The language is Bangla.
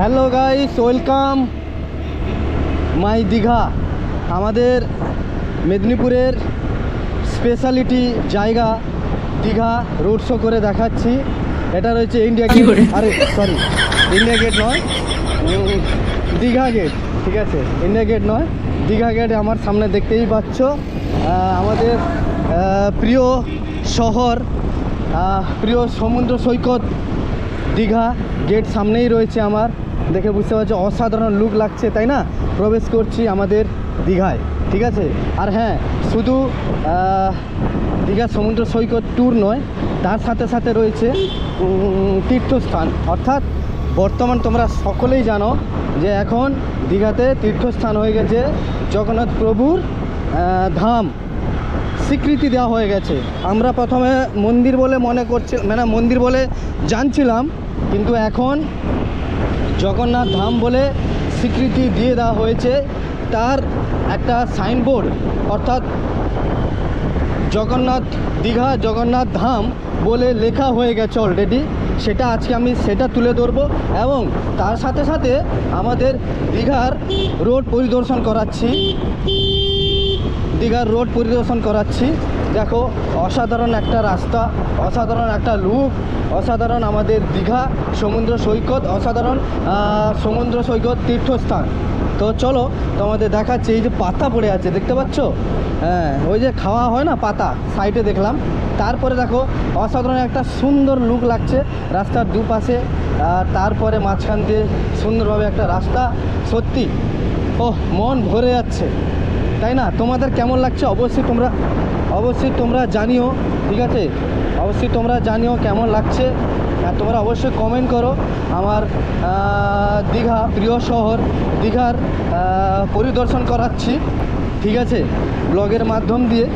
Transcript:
Hello guys welcome my Digha আমাদের মেদিনীপুরের স্পেশালিটি জায়গা দীঘা রোড শো করে দেখাচ্ছি। এটা রয়েছে ইন্ডিয়া গেট আরে সরি ইন্ডিয়া গেট নয়। দীঘা গেট ঠিক আছে? ইন্ডিয়া গেট নয়। দীঘা গেট আমার সামনে দেখতেই পাচ্ছ। আমাদের প্রিয় শহর প্রিয় সমুদ্র সৈকত দীঘা গেট সামনেই রয়েছে আমার। দেখে বুঝতে পারছ, অসাধারণ লুক লাগছে, তাই না? প্রবেশ করছি আমাদের দীঘায়, ঠিক আছে? আর হ্যাঁ শুধু দীঘা সমুদ্র সৈকত ট্যুর নয়, তার সাথে সাথে রয়েছে তীর্থস্থান। অর্থাৎ, বর্তমান তোমরা সকলেই জানো যে এখন দীঘাতে তীর্থস্থান হয়ে গেছে জগন্নাথ প্রভুর ধাম। স্বীকৃতি দেওয়া হয়ে গেছে। আমরা প্রথমে মন্দির বলে মনে করছি মানে মন্দির বলে জানছিলাম, কিন্তু এখন জগন্নাথ ধাম বলে স্বীকৃতি দিয়ে দেওয়া হয়েছে। তার একটা সাইনবোর্ড, অর্থাৎ জগন্নাথ দীঘা, জগন্নাথ ধাম বলে লেখা হয়ে গেছে অলরেডি সেটা আজকে আমি সেটা তুলে ধরবো এবং তার সাথে সাথে আমাদের দীঘার রোড পরিদর্শন করাচ্ছি। দীঘার রোড পরিদর্শন করাচ্ছি। দেখো, অসাধারণ একটা রাস্তা, অসাধারণ একটা লুক অসাধারণ আমাদের দীঘা, সমুদ্র সৈকত, অসাধারণ সমুদ্র সৈকত তীর্থস্থান। তো চলো, তোমাদের দেখাচ্ছি, এই যে পাতা পড়ে আছে, দেখতে পাচ্ছ? হ্যাঁ ওই যে খাওয়া হয় না, পাতা, সাইডে দেখলাম। তারপরে দেখো, অসাধারণ একটা সুন্দর লুক লাগছে রাস্তার দুপাশে, আর তারপরে মাঝখান দিয়ে সুন্দরভাবে একটা রাস্তা। সত্যি, ওহ, মন ভরে যাচ্ছে। তাই না? তোমাদের কেমন লাগছে? অবশ্যই তোমরা অবশ্যই তোমরা জানিও, ঠিক আছে? অবশ্যই তোমরা জানিও কেমন লাগছে। আর তোমরা অবশ্যই কমেন্ট করো আমার দীঘা, প্রিয় শহর, দীঘার পরিদর্শন করাচ্ছি, ঠিক আছে? ব্লগের মাধ্যম দিয়ে।